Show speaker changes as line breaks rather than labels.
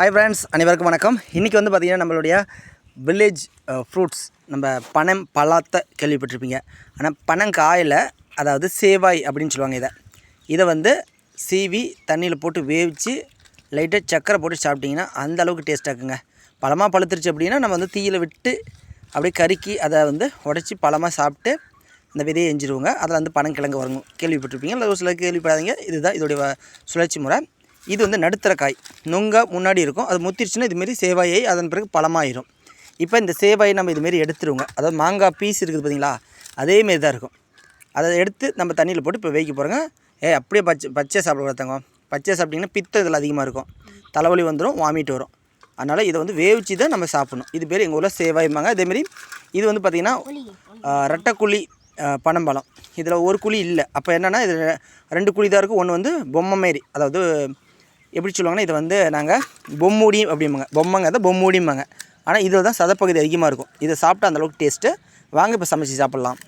Hi friends அனைவருக்கும் வணக்கம். இன்றைக்கி வந்து பார்த்திங்கன்னா நம்மளுடைய வில்லேஜ் ஃப்ரூட்ஸ் நம்ம பனம் பழத்தை கேள்விப்பட்டிருப்பீங்க. ஆனால் பனங்காயில் அதாவது சேவாய் அப்படின்னு சொல்லுவாங்க இதை. இதை வந்து சீவி தண்ணியில் போட்டு வேவிச்சு லைட்டாக சக்கரை போட்டு சாப்பிட்டிங்கன்னா அந்த அளவுக்கு டேஸ்ட்டாக இருக்குங்க. பழமாக பழுத்துருச்சு அப்படின்னா நம்ம வந்து தீயில் விட்டு அப்படியே கருக்கி அதை வந்து உடச்சி பழமாக சாப்பிட்டு இந்த விதையை எஞ்சிடுவோங்க அதில் வந்து பனங்கிழங்கு வரணும். கேள்விப்பட்டிருப்பீங்க. இல்லை ஒரு சிலர் கேள்விப்படாதீங்க. இதுதான் இதோடைய சுழற்சி முறை. இது வந்து நடுத்தர காய். நுங்க முன்னாடி இருக்கும். அது முத்திருச்சுன்னா இதுமாரி சேவாயை அதன் பிறகு பழமாயிரும். இப்போ இந்த சேவாயை நம்ம இதுமாரி எடுத்துருவோங்க. அதாவது மாங்காய் பீஸ் இருக்குது பார்த்தீங்களா அதேமாரி தான் இருக்கும். அதை எடுத்து நம்ம தண்ணியில் போட்டு இப்போ வைக்க போகிறோங்க ஏ அப்படியே பச்சை பச்சை சாப்பிடக்கூடாதுங்க தங்கம். பச்சை சாப்பிட்டிங்கன்னா பித்தம் இதில் அதிகமாக இருக்கும். தலைவலி வந்துடும் வாமிட் வரும். அதனால் இதை வந்து வேவிச்சு தான் நம்ம சாப்பிடணும். இது பேர் எங்கள் ஊரில் சேவாய்மாங்க அதேமாரி இது வந்து பார்த்திங்கன்னா ஆ, ரெட்டைக்குழி பனம்பழம். இதில் ஒரு குழி இல்லை. அப்போ என்னென்னா இது ரெண்டு குழி தான் இருக்கும் ஒன்று வந்து பொம்மை மாரி அதாவது எப்படி சொல்லுவாங்கன்னா இது வந்து நாங்கள் பொம்முடி அப்படிம்பாங்க. பொம்மைங்க தான் பொம்முடிம்பாங்க. ஆனால் இதில் தான் சதப்பகுதி அதிகமாக இருக்கும். இதை சாப்பிட்டா அந்தளவுக்கு டேஸ்ட்டு வாங்க இப்போ சமைச்சு சாப்பிட்லாம்.